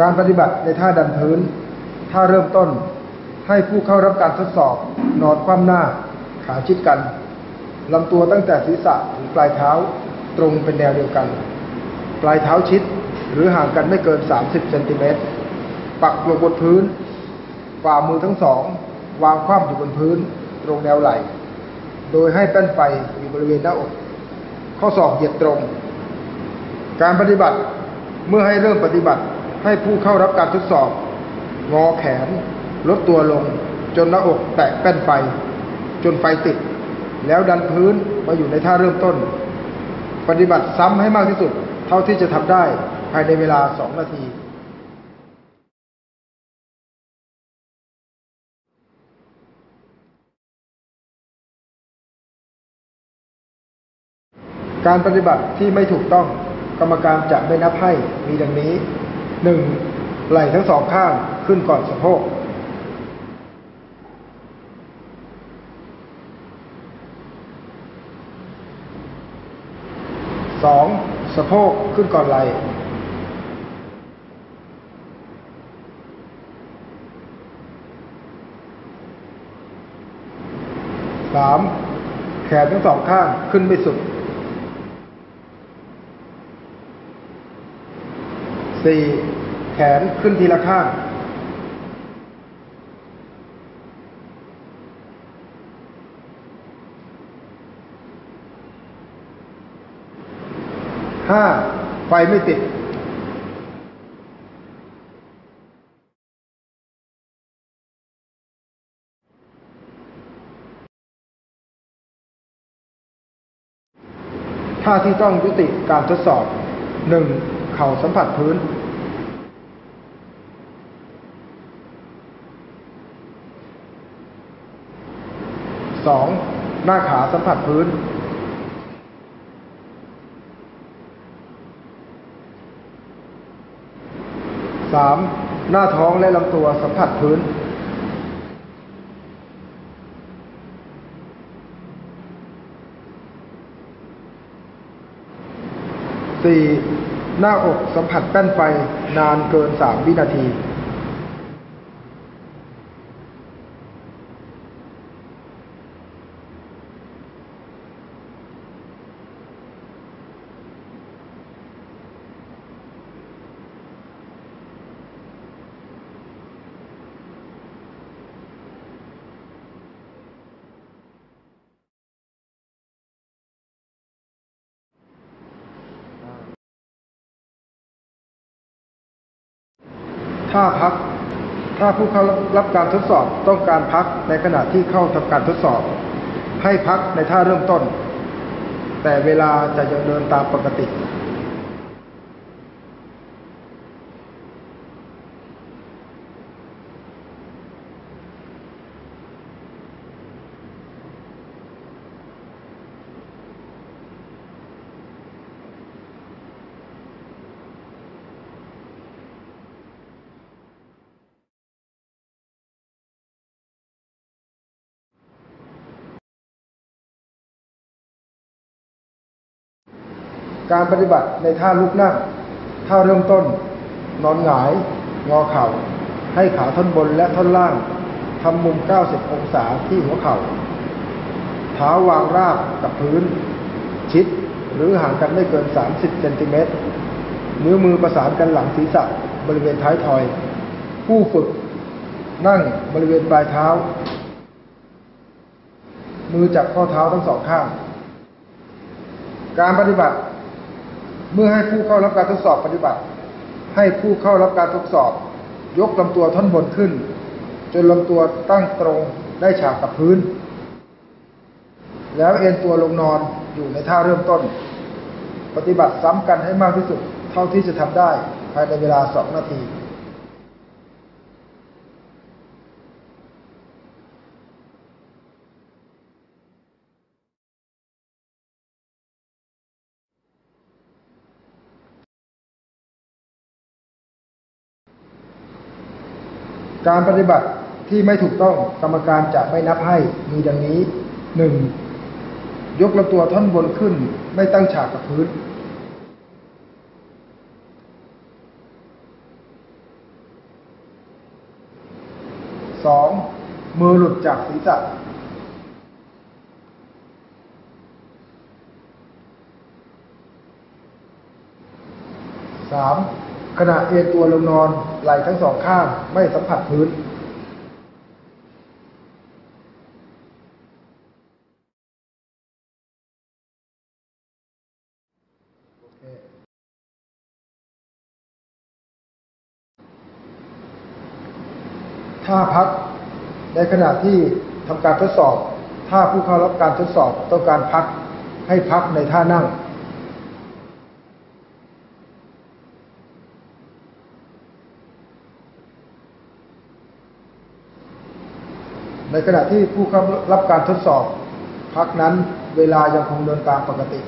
การปฏิบัติในท่าดันพื้น ท่าเริ่มต้น ให้ผู้เข้ารับการทดสอบ นอนคว่ำหน้า ขาชิดกันลำตัวตั้งแต่ศีรษะถึงปลายเท้าตรงเป็นแนวเดียวกัน ปลายเท้าชิดหรือห่างกันไม่เกิน 30เซนติเมตร ปักลงบนพื้น ฝ่ามือทั้งสอง วางคว่ำอยู่บนพื้น ตรงแนวไหล่ โดยให้แป้นไฟอยู่บริเวณหน้าอก ข้อศอกเหยียดตรง การปฏิบัติเมื่อให้เริ่มปฏิบัติ ให้ผู้เข้ารับการทดสอบ งอแขน ลดตัวลง จนหน้าอกแตะแป้นไฟ จนไฟติด แล้วดันพื้นมาอยู่ในท่าเริ่มต้น ปฏิบัติซ้ำให้มากที่สุด เท่าที่จะทำได้ภายในเวลา 2 นาที การปฏิบัติที่ไม่ถูกต้องกรรมการจะไม่นับให้มีดังนี้ 1. ไหล่ทั้งสองข้างขึ้นก่อนสะโพกสองสะโพกขึ้นก่อนไหล่สามแขนทั้งสองข้างขึ้นไม่สุด สี่แขนขึ้นทีละข้างห้าไฟไม่ติดท่าที่ต้องยุติการทดสอบ 1. เข่าสัมผัสพื้น 2. หน้าขาสัมผัสพื้น 3. หน้าท้องและลำตัวสัมผัสพื้น 4. หน้าอกสัมผัสแป้นไฟนานเกิน3วินาที ถ้าพัก ถ้าผู้เข้ารับการทดสอบต้องการพักในขณะที่เข้าทำการทดสอบ ให้พักในท่าเริ่มต้น แต่เวลาจะยังเดินตามปกติ การปฏิบัติในท่าลุกนั่งท่าเริ่มต้น นอนหงาย งอเข่า ให้ขาท่อนบนและท่อนล่างทำมุม 90 องศาที่หัวเข่า เท้าวางราบกับพื้น ชิดหรือห่างกันไม่เกิน 30 เซนติเมตรนิ้วมือประสานกันหลังศีรษะบริเวณท้ายทอย ผู้ฝึก นั่งบริเวณปลายเท้า มือจับข้อเท้าทั้งสองข้าง การปฏิบัติ เมื่อให้ผู้เข้ารับการทดสอบปฏิบัติ ให้ผู้เข้ารับการทดสอบ ยกลำตัวท่อนบนขึ้น จนลำตัวตั้งตรงได้ฉากกับพื้น แล้วเอนตัวลงนอนอยู่ในท่าเริ่มต้น ปฏิบัติซ้ำกันให้มากที่สุด เท่าที่จะทำได้ภายในเวลาสองนาที การปฏิบัติที่ไม่ถูกต้องกรรมการจะไม่นับให้มีดังนี้หนึ่งยกลำตัวท่อนบนขึ้น ไม่ตั้งฉากกับพื้นสองมือหลุดจากศีรษะสาม ขณะเอนตัวลงนอนไหล่ทั้งสองข้างไม่สัมผัสพื้นโอเคถ้าพัก ในขณะที่ทำการทดสอบ ถ้าผู้เข้ารับการทดสอบต้องการพักให้พักในท่านั่ง ในขณะที่ผู้เข้ารับการทดสอบพักนั้นเวลายังคงเดินตามปกติ